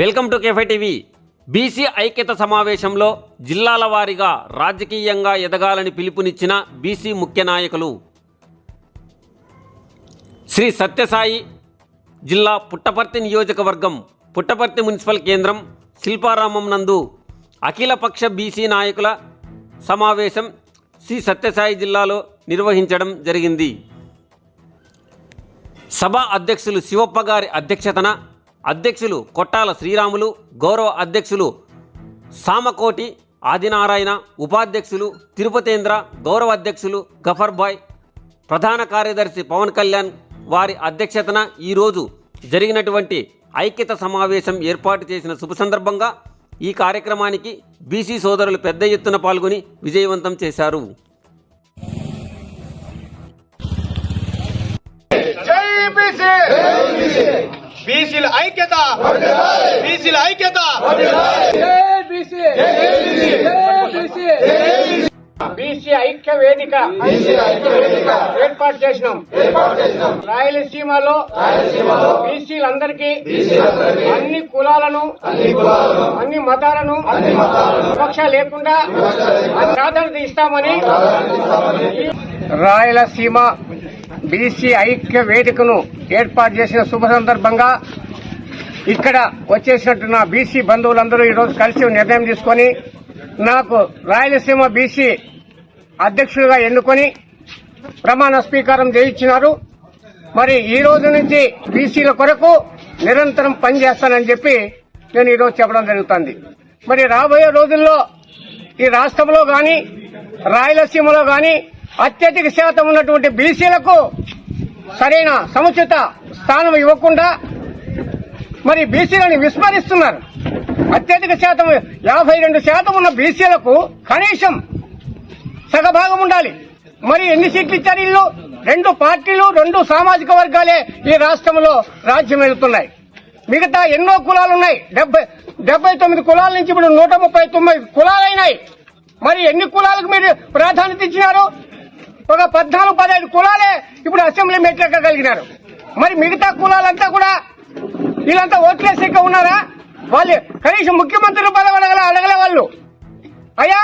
Welcome to కేఫై TV. BC ఐక్యత సమావేశంలో జిల్లాల వారీగా రాజకీయంగా ఎదగాలని పిలుపునిచ్చిన బీసీ ముఖ్య నాయకులు శ్రీ సత్యసాయి జిల్లా పుట్టపర్తి నియోజకవర్గం పుట్టపర్తి మున్సిపల్ కేంద్రం శిల్పారామం నందు అఖిలపక్ష బీసీ నాయకుల సమావేశం శ్రీ సత్యసాయి జిల్లాలో నిర్వహించడం జరిగింది. సభ అధ్యక్షులు శివప్ప గారి అధ్యక్షతన అధ్యక్షులు కొట్టాల శ్రీరాములు గౌరవ అధ్యక్షులు సామకోటి ఆదినారాయణ ఉపాధ్యక్షులు తిరుపతేంద్ర గౌరవ అధ్యక్షులు గఫర్బాయ్ ప్రధాన కార్యదర్శి పవన్ కళ్యాణ్ వారి అధ్యక్షతన ఈరోజు జరిగినటువంటి ఐక్యత సమావేశం ఏర్పాటు చేసిన శుభ సందర్భంగా ఈ కార్యక్రమానికి బీసీ సోదరులు పెద్ద ఎత్తున పాల్గొని విజయవంతం చేశారు. జై బీసీ! బీసీల ఐక్యత. బీసీల ఐక్యత. బీసీ ఐక్య వేదిక. ఏర్పాటు చేసినాం. రాయలసీమలో బీసీలందరికీ అన్ని కులాలను అన్ని మతాలను వివక్ష లేకుండా ప్రాధాన్యత ఇస్తామని రాయలసీమ బీసీ ఐక్య వేదికను ఏర్పాటు చేసిన శుభ సందర్భంగా ఇక్కడ వచ్చేసినట్టు నా బీసీ బంధువులందరూ ఈరోజు కలిసి నిర్ణయం తీసుకొని నాకు రాయలసీమ బీసీ అధ్యక్షుడిగా ఎన్నుకొని ప్రమాణ స్వీకారం చేయించినారు. మరి ఈ రోజు నుంచి బీసీల కొరకు నిరంతరం పనిచేస్తానని చెప్పి నేను ఈరోజు చెప్పడం జరుగుతుంది. మరి రాబోయే రోజుల్లో ఈ రాష్ట్రంలో గాని రాయలసీమలో కానీ అత్యధిక శాతం ఉన్నటువంటి బీసీలకు సరైన సముచిత స్థానం ఇవ్వకుండా మరి బీసీలను విస్మరిస్తున్నారు. అత్యధిక శాతం యాభై రెండు శాతం ఉన్న బీసీలకు కనీసం సగభాగం ఉండాలి. మరి ఎన్ని సీట్లు ఇచ్చారు ఇల్లు రెండు పార్టీలు రెండు సామాజిక వర్గాలే ఈ రాష్ట్రంలో రాజ్యం వెళ్తున్నాయి. మిగతా ఎన్నో కులాలు ఉన్నాయి. డెబ్బై డెబ్బై తొమ్మిది కులాల నుంచి ఇప్పుడు నూట ముప్పై తొమ్మిది కులాలైనాయి. మరి ఎన్ని కులాలకు మీరు ప్రాధాన్యత ఇచ్చినారు? ఒక పద్నాలుగు పదహైదు కులాలే ఇప్పుడు అసెంబ్లీ మెట్లెక్కగలిగినారు. మరి మిగతా కులాలంతా కూడా వీళ్ళంతా ఓట్లేసి ఇంకా ఉన్నారా? వాళ్ళు కనీసం ముఖ్యమంత్రి పదవి అడగల అడగలే వాళ్ళు. అయ్యా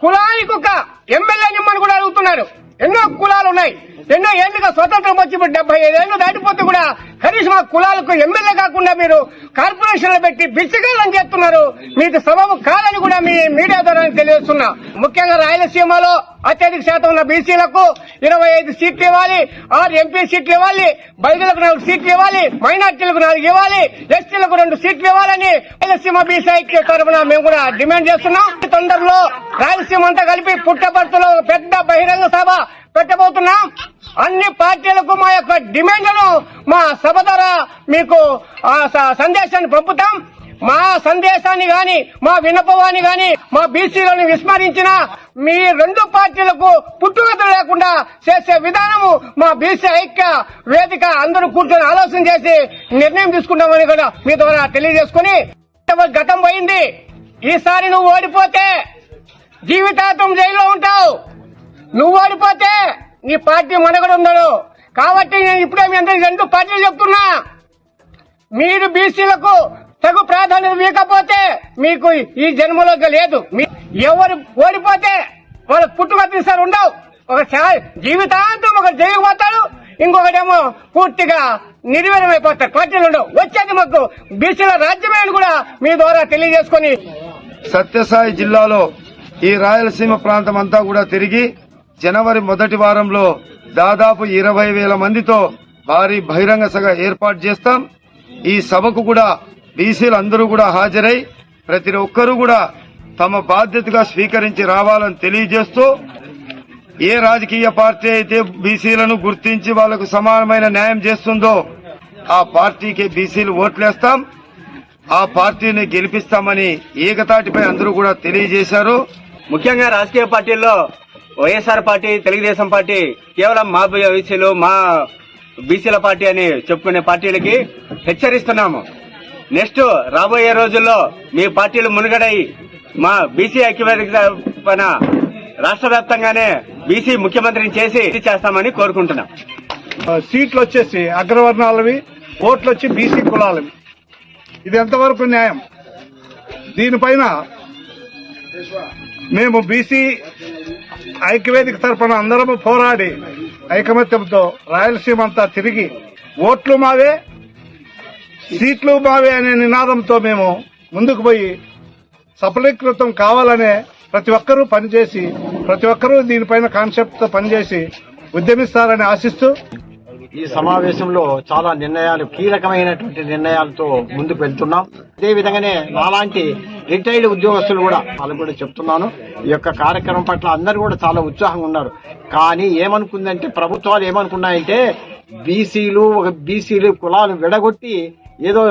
కులానికి ఒక ఎమ్మెల్యే నిమ్మని కూడా అడుగుతున్నారు. ఎన్నో కులాలు ఉన్నాయి ఎన్నో ఏళ్ళుగా స్వతంత్రం వచ్చి ఇప్పుడు డెబ్బై ఐదేళ్ళు దాటిపోతే కూడా కనీసం ఆ కులాలకు ఎమ్మెల్యే కాకుండా మీరు కార్పొరేషన్లు పెట్టి బిచ్చగాళ్ళని చేస్తున్నారు. మీకు సబబు కాదని కూడా మీ మీడియా ద్వారా తెలియజేస్తున్నా. ముఖ్యంగా రాయలసీమలో అత్యధిక శాతం ఉన్న బీసీలకు ఇరవై ఐదు సీట్లు ఇవ్వాలి ఆరు ఎంపీ సీట్లు ఇవ్వాలి బైదులకు నాలుగు సీట్లు ఇవ్వాలి మైనార్టీలకు నాలుగు ఇవ్వాలి ఎస్టీలకు రెండు సీట్లు ఇవ్వాలని రాయలసీమ బీసీ ఐక్య తరఫున మేము కూడా డిమాండ్ చేస్తున్నాం. తొందరలో రాయలసీమ అంతా కలిపి పుట్టపర్తిలో పెద్ద బహిరంగ సభ పెట్టబోతున్నాం. అన్ని పార్టీలకు మా యొక్క డిమాండ్లను మా సభ ద్వారా మీకు ఆ స- సందేశాన్ని పంపుతాం. మా సందేశాన్ని గాని మా విన్నపవాన్ని గాని మా బీసీలను విస్మరించిన మీ రెండు పార్టీలకు పుట్టుగత లేకుండా చేసే విధానము మా బీసీ ఐక్య వేదిక అందరూ కూర్చొని ఆలోచన చేసి నిర్ణయం తీసుకుంటామని కూడా మీ ద్వారా తెలియజేసుకుని గతం పోయింది. ఈసారి నువ్వు ఓడిపోతే జీవితాంతం జైల్లో ఉంటావు. నువ్వు ఓడిపోతే నీ పార్టీ మనగడ ఉన్నాడు కాబట్టి నేను ఇప్పుడే మీ అందరికి రెండు పార్టీలు చెప్తున్నా. మీరు బీసీలకు తగు ప్రాధాన్యత ఇవ్వకపోతే మీకు ఈ జన్మలోకి లేదు. మీ- ఎవరు ఓడిపోతే వాళ్ళు పుట్టుక తీసారు ఉండవు. ఒక జీవితాంతం ఒక జైలు పోతాడు. ఇంకొకటేమో పూర్తిగా నిర్వీర్యం పార్టీలు ఉండవు. వచ్చేది మాకు బీసీల రాజ్యమే అని కూడా మీ ద్వారా తెలియజేసుకొని సత్యసాయి జిల్లాలో ఈ రాయలసీమ ప్రాంతం అంతా కూడా తిరిగి జనవరి మొదటి వారంలో దాదాపు ఇరవై వేల మందితో భారీ బహిరంగ సభ ఏర్పాటు చేస్తాం. ఈ సభకు కూడా బీసీలు అందరూ కూడా హాజరై ప్రతి ఒక్కరూ కూడా తమ బాధ్యతగా స్వీకరించి రావాలని తెలియజేస్తూ ఏ రాజకీయ పార్టీ అయితే బీసీలను గుర్తించి వాళ్ళకు సమానమైన న్యాయం చేస్తుందో ఆ పార్టీకి బీసీలు ఓట్లేస్తాం. ఆ పార్టీని గెలిపిస్తామని ఏకతాటిపై అందరూ కూడా తెలియజేశారు. ముఖ్యంగా రాజకీయ పార్టీల్లో వైఎస్ఆర్ పార్టీ తెలుగుదేశం పార్టీ కేవలం మా బీసీలు మా బీసీల పార్టీ అని చెప్పుకునే పార్టీలకి హెచ్చరిస్తున్నాము. నెక్స్ట్ రాబోయే రోజుల్లో మీ పార్టీలు మునుగడై మా బీసీ ఐక్యవేదిక పైన రాష్ట్ర వ్యాప్తంగానే బీసీ ముఖ్యమంత్రిని చేసి చేస్తామని కోరుకుంటున్నాం. సీట్లు వచ్చేసి అగ్రవర్ణాలవి ఓట్లు వచ్చి బీసీ కులాలవి. ఇది ఎంతవరకు న్యాయం? దీనిపైన మేము బీసీ ఐక్యవేదిక తరఫున అందరము పోరాడి ఐకమత్యంతో రాయలసీమ అంతా తిరిగి ఓట్లు మావే సీట్లు మావే అనే నినాదంతో మేము ముందుకు పోయి సఫలీకృతం కావాలనే ప్రతి ఒక్కరూ పనిచేసి ప్రతి ఒక్కరూ దీనిపైన కాన్సెప్ట్తో పనిచేసి ఉద్యమిస్తారని ఆశిస్తూ ఈ సమావేశంలో చాలా నిర్ణయాలు కీలకమైనటువంటి నిర్ణయాలతో ముందుకు వెళ్తున్నాం. అదే విధంగానే నాలాంటి రిటైర్డ్ ఉద్యోగస్తులు కూడా వాళ్ళు కూడా చెప్తున్నాను. ఈ యొక్క కార్యక్రమం పట్ల అందరూ కూడా చాలా ఉత్సాహంగా ఉన్నారు. కానీ ఏమనుకుందంటే ప్రభుత్వాలు ఏమనుకున్నాయంటే బీసీలు ఒక బీసీలు కులాలు విడగొట్టి ఏదో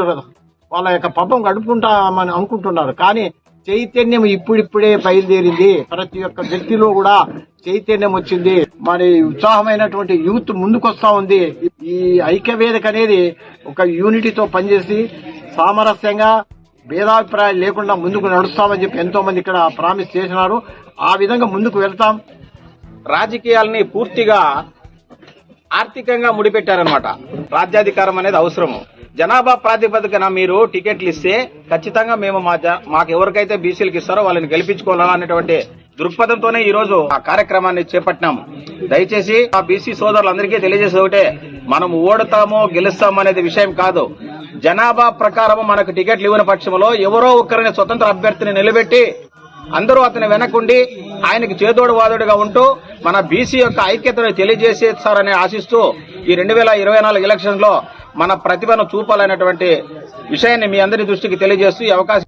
వాళ్ళ యొక్క పబ్బం గడుపుకుంటామని అనుకుంటున్నారు. కానీ చైతన్యం ఇప్పుడిప్పుడే బయలుదేరింది. ప్రతి ఒక్క వ్యక్తిలో కూడా చైతన్యం వచ్చింది. మరి ఉత్సాహమైనటువంటి యూత్ ముందుకొస్తా ఉంది. ఈ ఐక్యవేదిక అనేది ఒక యూనిటీతో పనిచేసి సామరస్యంగా భేదాభిప్రాయాలు లేకుండా ముందుకు నడుస్తామని చెప్పి ఎంతో మంది ఇక్కడ ప్రామిస్ చేసినారు. ఆ విధంగా ముందుకు వెళ్తాం. రాజకీయాల్ని పూర్తిగా ఆర్థికంగా ముడిపెట్టారనమాట రాజ్యాధికారం అనేది అవసరము. జనాభా ప్రాతిపదికన మీరు టికెట్లు ఇస్తే ఖచ్చితంగా మేము మా మాకు ఎవరికైతే బీసీలకు ఇస్తారో వాళ్ళని గెలిపించుకోవాలనేటువంటి దృక్పథంతోనే ఈ రోజు ఆ కార్యక్రమాన్ని చేపట్టినాము. దయచేసి ఆ బీసీ సోదరులందరికీ తెలియజేసేది ఒకటే మనం ఓడతామో గెలుస్తామో అనేది విషయం కాదు. జనాభా ప్రకారం మనకు టికెట్లు ఇవ్వని పక్షంలో ఎవరో ఒకరిని స్వతంత్ర అభ్యర్థిని నిలబెట్టి అందరూ అతని వెనకుండి ఆయనకి చేదోడు వాదోడుగా ఉంటూ మన బీసీ యొక్క ఐక్యతను తెలియజేసేస్తారని ఆశిస్తూ ఈ రెండు వేల ఇరవై నాలుగు ఎలక్షన్లో మన ప్రతిభను చూపాలనేటువంటి విషయాన్ని మీ అందరి దృష్టికి తెలియజేస్తూ ఈ అవకాశం